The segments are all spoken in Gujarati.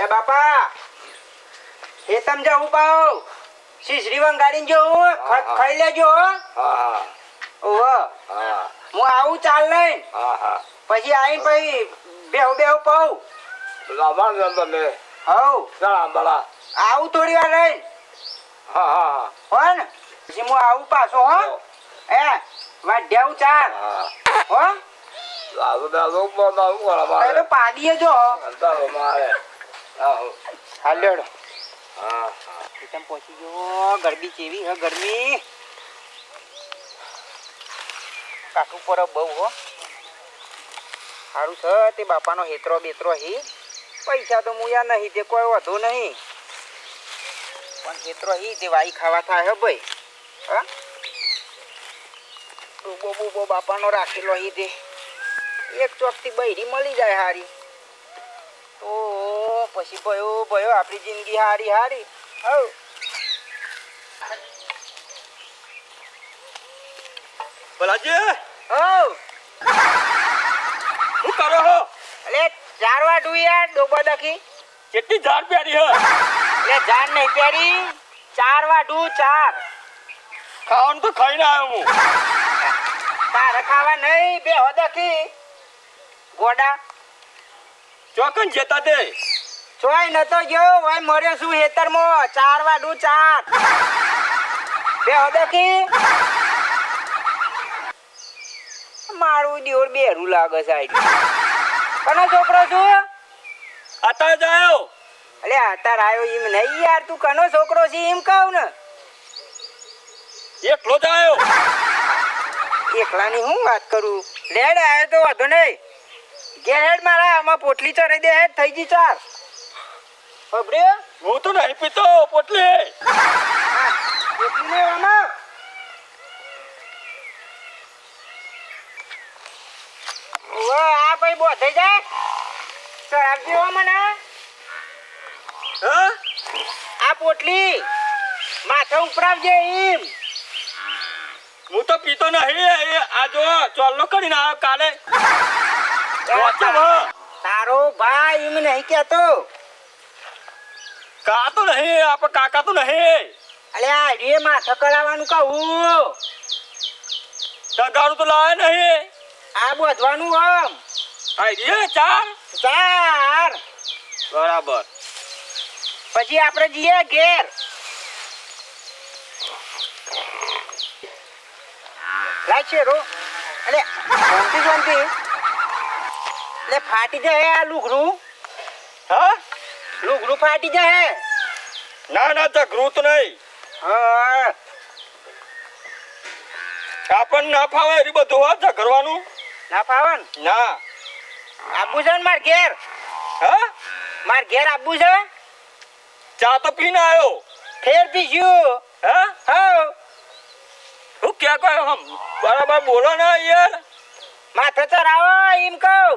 એ બાપા એ તમ જવું પાઉ. શીશરી શ્રીવંગ ગાડી જો. ખાઈ લેજો હો. હા ઓહો. હા. હું આવું ચાલ લઈને. હા હા. પછી આવીને પછી બેહુ બેહુ પાઉં. લાવવા ને તમે હવ ચાલા બળા. આવું થોડી વાર રહીને હા હા હો. ને. પછી હું આવું પાછો હો. એ વાઢ્યાવું ચાલ. હા. લાવો દાદો પણ મારે. પાડીએ જો. અંતરો મારે આહો હાલ્યો હા એકદમ પહોંચી ગયો? ગરમી કેવી હે ગરમી? કાઠું પર બહુ હો. સારું છે તે બાપાનો હેતરો બેતરો હી. પૈસા તો મુયા નહીં તે કોઈ વધુ નહીં. પણ હેતરો હી તે વાઈ ખાવા થાય હે ભાઈ. હા? ડૂબો બૂબો બાપાનો રાખેલો હી તે. એક ચોકથી બૈરી મળી જાય હારી. તો પછી ભયો ભયો આપણી જિંદગી હારી હારી. હવ ભલાજી હવ શું કરો હો? અલે ચારવા ડુઈ યાર ડોબા દખી. કેટલી ઝાડ પ્યારી હો? એટલે ઝાડ નહીં પહેરી ચારવા ડુ ચાર. ખાવાનું તો ખાઈને આવ્યો હું. તારે ખાવા નહીં બે હો દખી. ગોડા. ચોકન જતા તે ચોય નતો ગયો ભાઈ મર્યો શું હેતરમાં ચાર વાડું ચાર. બે હો દખી મારું દિયોર બેરું લાગે છે આઈ કનો છોકરો છું? અત્યારે જાયો. અલે અત્યારે આવ્યો એમ નહીં યાર તું કનો છોકરો છે એમ કહું ને. એકલો જાયો એકલાની હું વાત કરું? લેડ આયો તો વાંધો નહીં. ઘેર હેડ મારા આમાં પોટલી ચડાઈ દે હેડ થઈ ગઈ ચાર. ખબર્યો હું તો નહીં પીતો પોટલી. પોટલી આ ભાઈ બો થઈ જાય? ચડાવજો હો મને. હા? આ પોટલી માથે ઉપરાવજે એમ હું તો પીતો નહીં આ જો ચોલ્લો કરીને આવ્યો કાલે. તારો ભાઈ એમ નહીં કેતો કા તો નહીં આપણે કાકા તો નહીં. અલે આ રે માથે કરાવવાનું કહું. ટગારું તો લાવે નહીં. આ બોધવાનું આમ. આઈ રે ચાર ચાર. બરાબર. પછી આપણે જઈએ ઘેર. લાગશે રો. અલે શાંતિ શાંતિ. એટલે ફાટી જાય આ લુગરું હા? લુગડું ફાટી જાય ના ના જગૃત તો નહીં. હા. આપણને ના ફાવે એ બધું હા ઝઘરવાનું ના ફાવે ના? આબુ છે ને માર ઘેર? હા? માર ઘેર આબુ છે? ચા તો પીને આવ્યો ફેર પીશું. હા? હા હું ક્યાં કહ્યું હમ બરાબર બોલો ને યાર. માથે ચરાવો એમ કહું.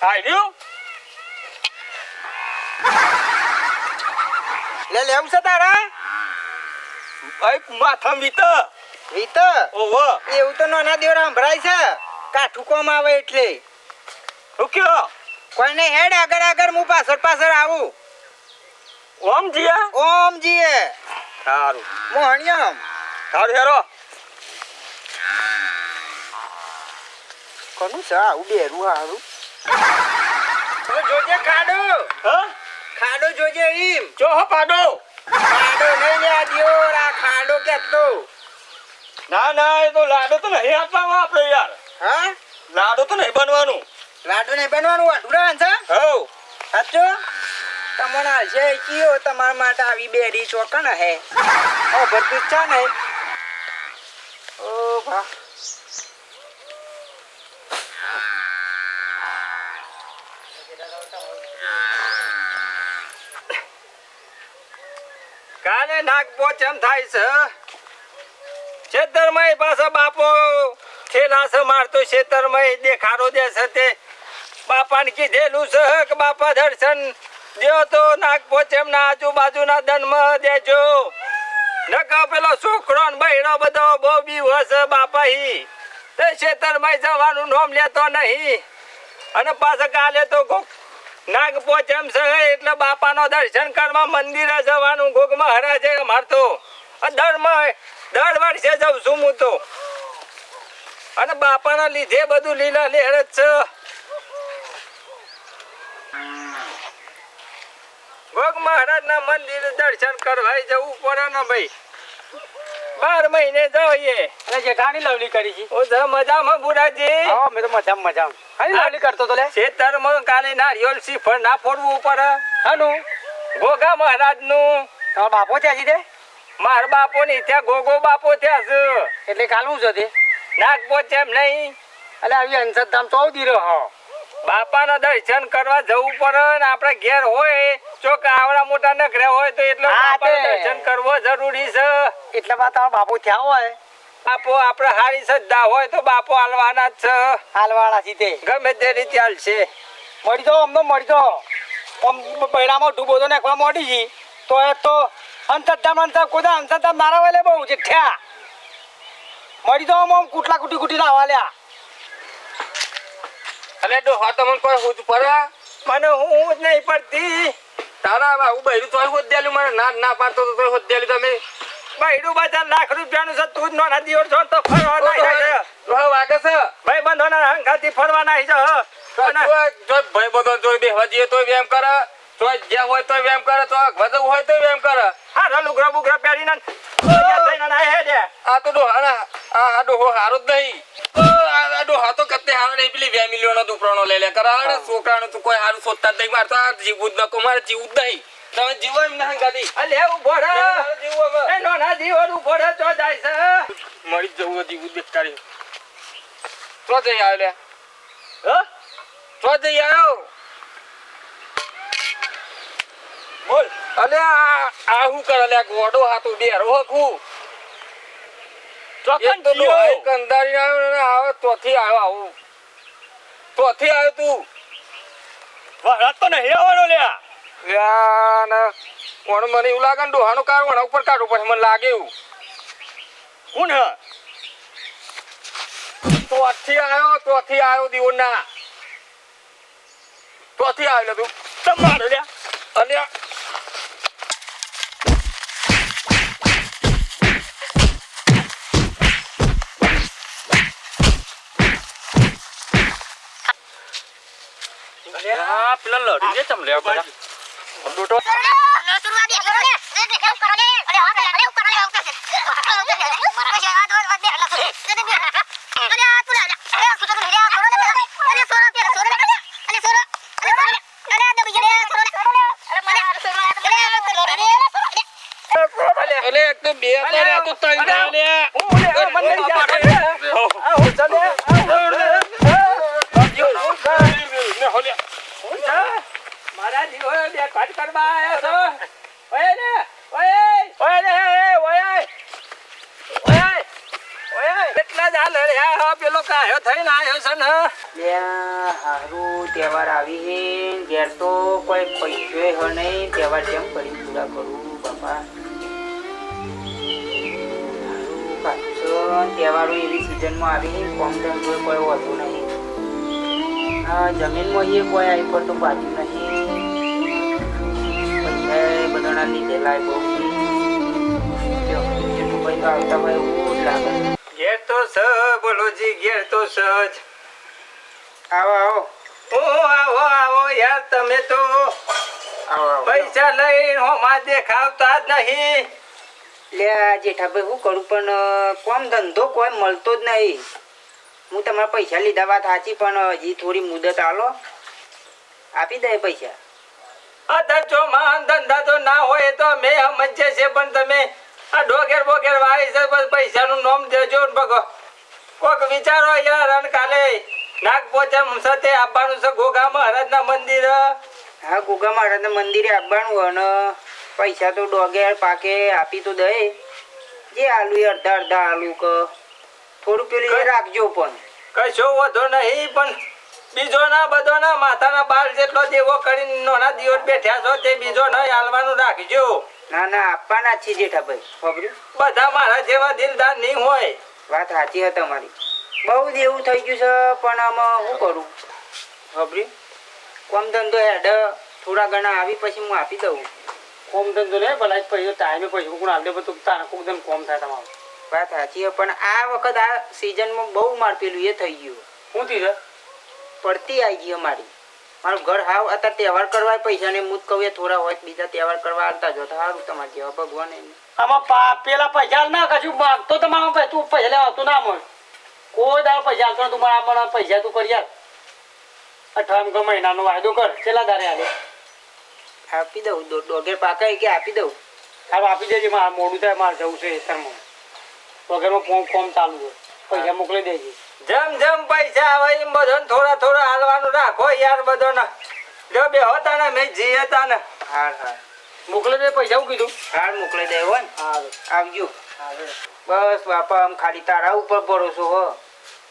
આઈ રહ્યું લે લેવું છે તારા ભાઈ માથા મીત રીત ઓહો એવું તો નાના દેવરા સંભળાય છે કાઠું કોમ આવે એટલે હું કયો કોઈને હેડ આગળ આગળ હું પાછળ પાછળ આવું ઓમ જીયા ઓમ જીએ સારું મોહણિયમ સારું હેરો કોનું છે આવું બેરું જોજે ખાડો. હા? ખાડો જોજે ઈમ જો હો પાડો. ખાડો નહીં લે આ દિયોર આ ખાડો કેતો ના ના એ તો લાડો તો નહીં આપવાનો આપણે યાર. હા? લાડો તો નહીં બનવાનું. લાડુ નહીં બનવાનું? વાઢુરા છે? હો સાચો? તમને છે કયો તમારા માટે આવી બેરી ચોકણ હે? ઓ ભરતું છે ને ઓ ભા. કાલે નાગ પોચમ થાય છે. ખેતરમાં પાછા બાપો થેલા છે, મારતો ખેતરમાં દેખાડો દે છે તે. બાપાને કીધેલું છે કે બાપા દર્શન દેવો તો નાગ પોચમ ના આજુબાજુના દનમાં દેજો. નકા પેલો છોકરો ને બહેરો બધો બહુ બી હશે બાપા હી તે ખેતરમાં જવાનું નોમ લેતો નહીં. અને પાછા કાલે તો કોક નાગ પોચમ છે એટલે બાપાનો દર્શન કરવા મંદિરે જવાનું. કોક મહારાજે મારતો દર દર વર્ષે જાઉં છું હું તો. અને બાપાના લીધે બધું લીલા લહેર જ છે. ગોગ મહારાજના મંદિર દર્શન કરવા જવું પડે ને ભાઈ. બાર મહિને જઈએ. જેઠાણી લવલી કરી છે. મજામાં બુરાજી? મેં તો મજામાં મજામાં. હાની લવલી કરતો તો લે. ખેતરમાં કાલે નારિયેળ શ્રીફળ ના ફોડવું પડે હાનું? ગોગા મહારાજનું. તમારો બાપો ત્યાં છે દે માર બાપો ની ત્યાં ગોગો બાપો ત્યાં છે એટલે કાલ હું છે તે નાગ એમ નહીં. એટલે આવી અંશધામ તો દી રહ્યો બાપાના દર્શન કરવા જવું પડે ને આપણે ઘેર હોય ચોક આવડા મોટા નખર્યા હોય તો એટલે હા, દર્શન કરવો જરૂરી છે. એટલે તમારો બાપો થયા હોય. બાપો આપણે હારી શ્રદ્ધા હોય તો બાપો હાલવાના જ છે. હાલવાળા છે તે. ગમે તે રીતે હાલશે. મળી તો અમને મળી તો આમ ડૂબો તો નાખવા મોડી છે. તો એ તો અંતરધામ અંતર કોદા અંતરધામ મારા વાલે બહુ છે. ઠ્યા. મળી તો આમ કુટલા કુટી કુટી લાવવા લ્યા. અલે ડોહા તમને કોઈ હું પર મને હું જ નહીં પડતી. તારા બાબુ બૈરું તો હોદ્યાલું મને ના ના પાડતો તો હોદ્યાલું તમે. બૈરું બજાર લાખ રૂપિયાનું છે તું જ તો ફરવા નાહી જાય. વાગે છે. ભાઈ બંધોના હંગાથી ફરવા નાહી જો જો ભાઈ બધો બેહવા જઈએ વેમ કરે તો જ્યાં હોય તોય એમ કરે તો વધુ હોય કરે. હા બુગરા હે દે. આ તો ના આ આ હારો જ નહીં. આ ડોહા તો કતે હારો નહીં પેલી બે મિલિયનો દુપરાનો લઈ લે. કરાવે ને છોકરાનું તો કોઈ હારું સોતા જ નહીં. મારે તો આ જ નકો મારે જીવું જ નહીં. તમે જીવો એમ ના ગાડી. અલે ઊભો રહે. જીવો. એ નોના જીવો ઊભો રહે તો જાય છે. જ જવું જીવવું બેકારી તો જઈ આવ્યો લે. હ? તો જઈ આવ્યો બોલ. અલે આ આ હું કરે લે? ગોડો હાથું બેરો હકું ચોકન તો કંદારી આવ્યો ને આવે તોથી આવ્યો આવું. તોથી આવ્યો તું. વરસાદ તો નહીં આવવાનો લ્યા. યા કોણ મને એવું લાગે ને ડોહાનું કાર વણા ઉપર કાઢવું પડે મને લાગે એવું. કોણ હ? તોથી આવ્યો તોથી આવ્યો દીવો ના તોથી આવ્યો તું. તમારો લ્યા. અલ્યા આ પેલા લડી લે ચમ લેવા ડોટો અલે એક તો બે તો ત્રણ દાવ લે હું લે આ મને લઈ જા રે. આ હું ચાલે આ હું લે. ને હોલે હું છે? મારા દીવો બે કટ કરવા આયા છો ઓય ને ઓય ઓય ને ઓય ઓય ઓય એટલા જ પેલો કાયો થઈને આવ્યો છે ને. હારું તહેવાર આવી હે ઘેર તો કોઈ પૈસો નહીં, તહેવાર જેમ કરી પૂરા કરું, બાપા. તહેવારો એવી સિઝનમાં આવી કોમ ધંધો કોઈ હોતું નહીં. હા જમીનમાં એ કોઈ આવી પર તો પાછું નહીં. પૈસા બધાના લીધેલા આવતા હોય એવું લાગે. ઘેર તો સ બોલોજી ઘેર તો સજ. આવો આવો. ઓ આવો આવો યાર તમે તો. પૈસા લઈ હોમાં દેખાવતા જ નહીં. લે જેઠાભાઈ હું કરું પણ કોમ ધંધો કોઈ મળતો જ નહીં. હું તમારા પૈસા લીધા વાત સાચી પણ હજી થોડી મુદત આલો. આપી દે પૈસા. આ ધંધો માં ધંધા તો ના હોય તો મેં સમજે છે પણ તમે આ ડોગેર બોગેર વાળી છે બસ પૈસાનું નામ દેજો ને ભગો. કોક વિચારો યાર અને કાલે નાગ પોચમ સાથે આપવાનું છે ગોગા મહારાજના મંદિર. હા ગોગા મહારાજના મંદિરે આવવાનું અને પૈસા તો ડોગેર પાકે આપી તો દે. જે આલુ અડધા અડધા આલુ કે. થોડું પેલું એ રાખજો પણ. કશો વધો નહીં પણ બીજો ના બધો ના માથાના બાલ જેટલો દેવો કરીને નાના દિવસ બેઠ્યા છો તે બીજો નહીં હાલવાનું રાખજો. ના ના આપવાના જ છે જેઠાભાઈ ખબર્યું બધા મારા જેવા દિલદાર નહીં હોય. વાત સાચી હતી તમારી. બહુ જ એવું થઈ ગયું છે પણ આમાં શું કરું? ખબર્યું કોમ ધંધો હેડ થોડા ઘણા આવી પછી હું આપી દઉં. કોમ ધંધો લે ભલા પૈસો ટાઈમે પૈસો કોણ આપે બધું તારે કોક દન કોમ થાય તમારું. વાત સાચી પણ આ વખત આ સિઝનમાં બહુ માર પેલું એ થઈ ગયું. શું થયું પડતી આવી ગઈ અમારી. મારું ઘર હાવ અત્યારે તહેવાર કરવા પૈસા ને મૂત કહું થોડા હોય બીજા તહેવાર કરવા આવતા જો સારું તમારે જેવા ભગવાન આમાં પા પેલા પૈસા ના કશું માગતો તો મારા તું પૈસા લેવા આવતો ના મળે કોઈ દાડો પૈસા આવતો તું મારા મને પૈસા તું કરી યાર અઠવાડિયા કે મહિનાનો વાયદો કર છેલ્લા દારે આવે આપી દઉં દોઢેર પાકા કે આપી દઉં? હારું આપી દેજે મારે મોડું થાય મારે જવું છે ખેતરમાં. વગરમાં કોમ કોમ ચાલુ છે પૈસા મોકલી દેજે. જેમ જેમ પૈસા આવે એમ બધાને થોડા થોડા હાલવાનું રાખો યાર બધાને. જો બે હતા ને મેં જી હતા ને. હા હા મોકલી દે પૈસા હું કીધું? હાર મોકલી દે હોય ને. હારું. આવજો. બસ બાપા આમ ખાલી તારા ઉપર ભરોસો હો.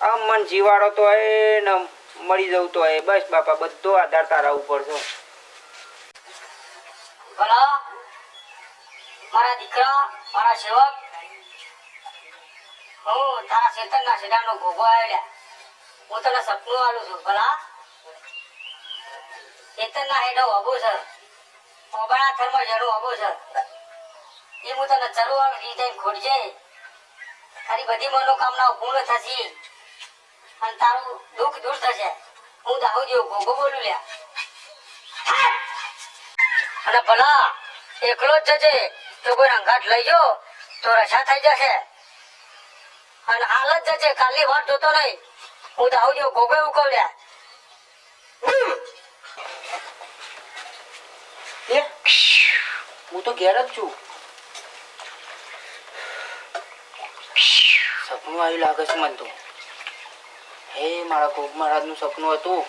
આમ મન જીવાડો તો એ ને મળી જવું તો એ બસ બાપા બધો આધાર તારા ઉપર છો. મારા દીકરા મારા સેવક હું, તારા સીધા નો ભોગો આવ્યા હું તને સપનું આલું છું, ભલા. શેતરના હેડો અબો છે. ઓબળા થર્મ જડો અબો છે. એ હું તને ચરવાળ રીતે ખોડજે તારી બધી મનોકામનાઓ પૂર્ણ થશે. અને તારું દુઃખ દૂર થશે. હું દાહુ જેવો ભોગો બોલું લ્યા. અને ભલા, એકલો જ જજે. તો કોઈ રંગાટ લઈ જો, તો રસા થઈ જશે. અને હાલ જ જજે કાલની વાત જોતો નહીં. હું તો આવજો ગોગો ઉકવલ્યા હું તો ઘેર જ છું. સપનું આવ્યું લાગે છે મને તો. હે, મારા ગોગ મહારાજનું સપનું હતું.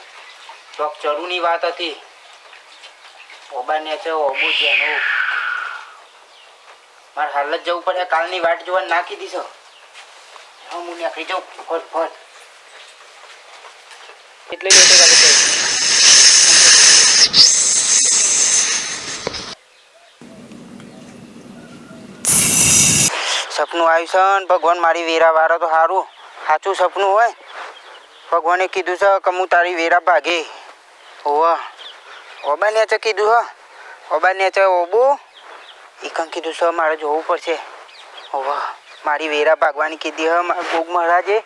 ચોક ચરુની વાત હતી. ઓબા ને છે ઓબુ જેનું. મારે હાલ જ જવું પડે, કાલની વાટ જોવા નાખી દીધો હા નીકળી જાઉં એટલે સપનું આવ્યું છે ને ભગવાન મારી વેરા વાળો તો સારું સાચું સપનું હોય. ભગવાને કીધું છે કે હું તારી વેરા ભાગે. ઓવા. ઓબા ને કીધું હ. ઓબા ને છે એ કીધું છે મારે જોવું પડશે. હોવા મારી વેરા ભાગવાની કીધી હ, મારા ગોગ મહારાજે.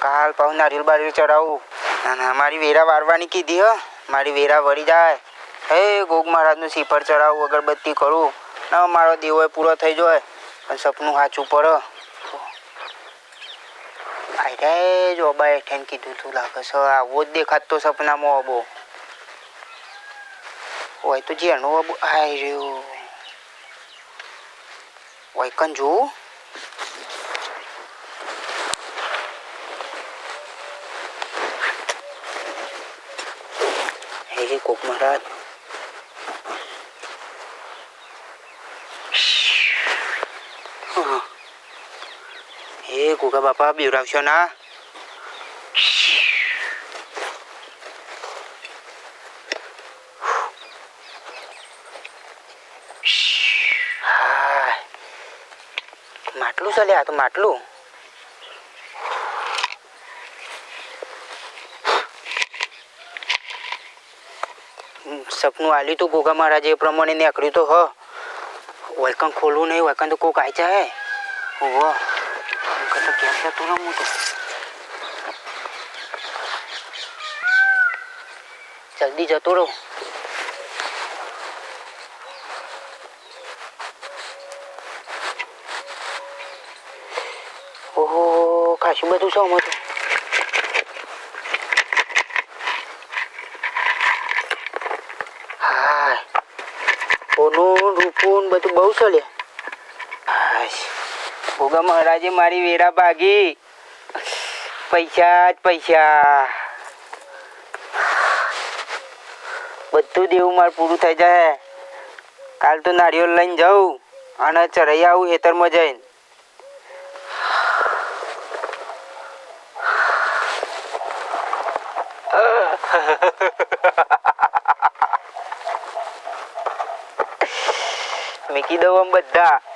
કાલ પાઉ નારિયેલ બારિયેલ ચડાવું. ના ના મારી વેરા વારવાની કીધી હ, મારી વેરા વળી જાય. હે, ગોગ મહારાજનું શ્રીફળ ચડાવું, અગરબત્તી કરું ના, મારો દેવો પૂરો થઈ જાય પણ સપનું સાચું પડે. આઈ જો અબા એઠેન કીધું તું, લાગે છે આવો જ દેખાતો સપનામાં અબો હોય તો જેનો અબો આઈ રહ્યો હોય કન જોઉં હે કોક મહારાજ હા. હે ગોગા બાપા બીવરાવશો ના હાય. આ તો માટલું. સપનું આલ્યું તું ગોગા મહારાજે એ પ્રમાણે નીકળ્યું તો હ. વૈકન ખોલવું નહીં વૈકન તો કોક આચા હે વૈકન તો કેમ જતો રમું તો જલ્દી જતો રહો ઓહો ખાસું બધું સોનું ને બધું બહુ ચાલે ભોગા મહારાજે મારી વેરા ભાગી પૈસા જ પૈસા. બધું દેવું માર પૂરું થઈ જાય. કાલ તો નારિયેળ લઈને જાઉં અને ચઢાઈ આવું હેતરમાં જઈને. મૂકી દઉં બધા.